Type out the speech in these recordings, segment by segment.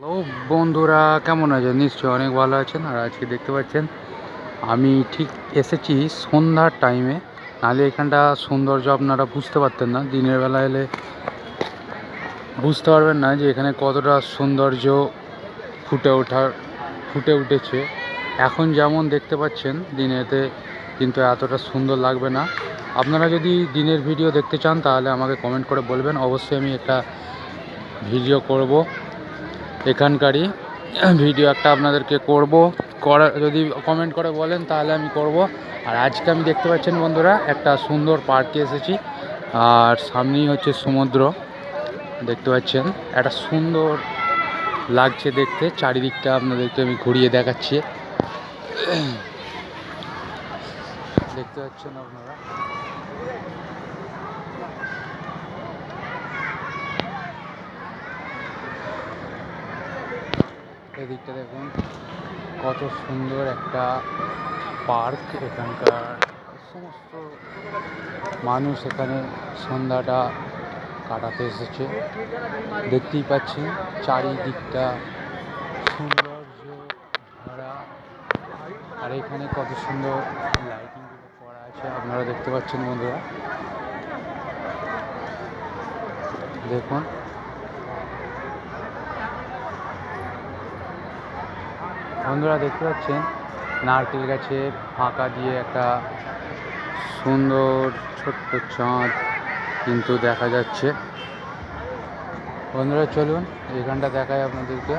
Hello বন্ধুরা, কেমন আছেন? নিশ্চয়ই অনেক ভালো আছেন। আর আজকে দেখতে পাচ্ছেন, আমি ঠিক এসেছি সন্ধ্যার টাইমে নাহলে এখানটা সৌন্দর্য আপনারা বুঝতে পারতেন না। দিনের বেলা এলে বুঝতে পারবেন না যে এখানে কতটা সৌন্দর্য ফুটে ওঠার, ফুটে উঠেছে। এখন যেমন দেখতে পাচ্ছেন, দিনেতে কিন্তু এতটা সুন্দর লাগবে না। আপনারা যদি দিনের ভিডিও দেখতে চান, তাহলে আমাকে কমেন্ট করে বলবেন। অবশ্যই আমি একটা ভিডিও করব। এখানকারই। ভিডিও একটা আপনাদেরকে করব। করা যদি কমেন্ট করে বলেন, তাহলে আমি করব। আর আজকে আমি দেখতে পাচ্ছেন বন্ধুরা, একটা সুন্দর পার্কে এসেছি। আর সামনেই হচ্ছে সমুদ্র, দেখতে পাচ্ছেন। একটা সুন্দর লাগছে দেখতে। চারিদিকটা আপনাদেরকে আমি ঘুরিয়ে দেখাচ্ছি। দেখতে পাচ্ছেন আপনারা? এদিকটা দেখুন, কত সুন্দর একটা পার্ক এখানকার। সমস্ত মানুষ এখানে সন্ধ্যাটা কাটাতে এসেছে। দেখতেই পাচ্ছেন চারিদিকটা সৌন্দর্য ভরা। আর এখানে কত সুন্দর লাইটিংগুলো করা আছে, আপনারা দেখতে পাচ্ছেন বন্ধুরা। দেখুন বন্ধুরা দেখতে পাচ্ছেন, নারকেল গাছে ফাঁকা দিয়ে একটা সুন্দর ছোট্ট চাঁদ কিন্তু দেখা যাচ্ছে। বন্ধুরা চলুন, এখানটা দেখায় আপনাদেরকে।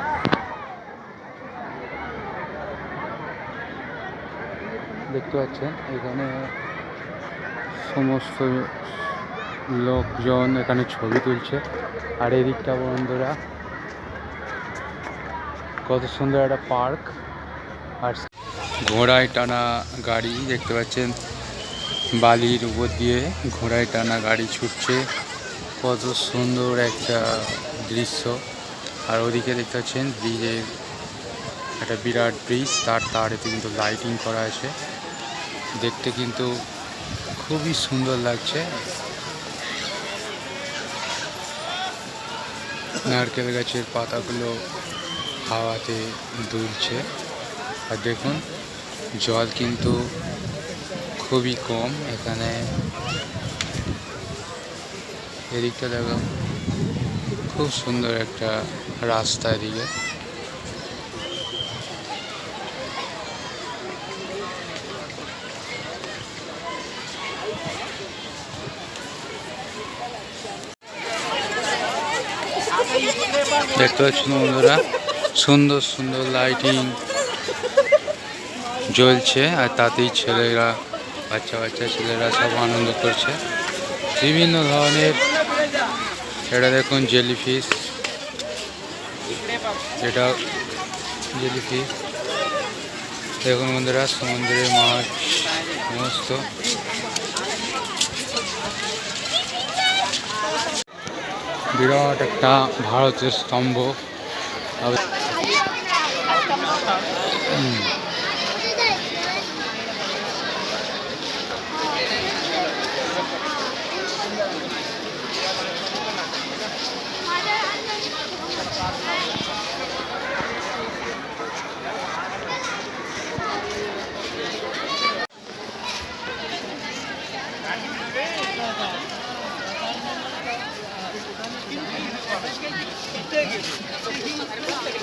দেখতে পাচ্ছেন, এখানে সমস্ত লোকজন এখানে ছবি তুলছে। আর এদিকটা বন্ধুরা কত সুন্দর একটা পার্ক। আর ঘোড়ায় টানা গাড়ি দেখতে পাচ্ছেন। বালির উপর দিয়ে ঘোড়ায় টানা গাড়ি ছুটছে। কত সুন্দর একটা দৃশ্য। আর ওদিকে দেখতে পাচ্ছেন ব্রিজের একটা বিরাট ব্রিজ। তার তারেতে কিন্তু লাইটিং করা আছে। দেখতে কিন্তু খুবই সুন্দর লাগছে। নারকেল গাছের পাতাগুলো হাওয়াতে দুলছে। আর দেখুন, জল কিন্তু খুবই কম এখানে। এদিকটা দেখো, খুব সুন্দর একটা রাস্তা এদিকে। দেখতে পাচ্ছেন বন্ধুরা সুন্দর সুন্দর লাইটিং জ্বলছে আর তাতেই ছেলেরা, বাচ্চা বাচ্চা ছেলেরা সব আনন্দ করছে। বিভিন্ন ধরনের, এটা দেখুন জেলিফিশ এটা জেলিফিশ দেখুন বন্ধুরা, সমুদ্রের মাছ সমস্ত বিরাট একটা ভারতের স্তম্ভ। হুম। आता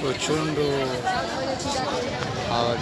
প্রচণ্ড হাওয়া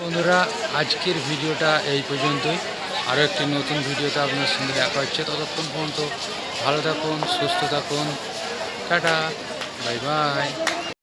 বন্ধুরা, আজকের ভিডিওটা এই পর্যন্তই। আরও একটি নতুন ভিডিওতে আপনার সঙ্গে দেখা হচ্ছে। ততক্ষণ পর্যন্ত ভালো থাকুন, সুস্থ থাকুন। Tata, bye bye.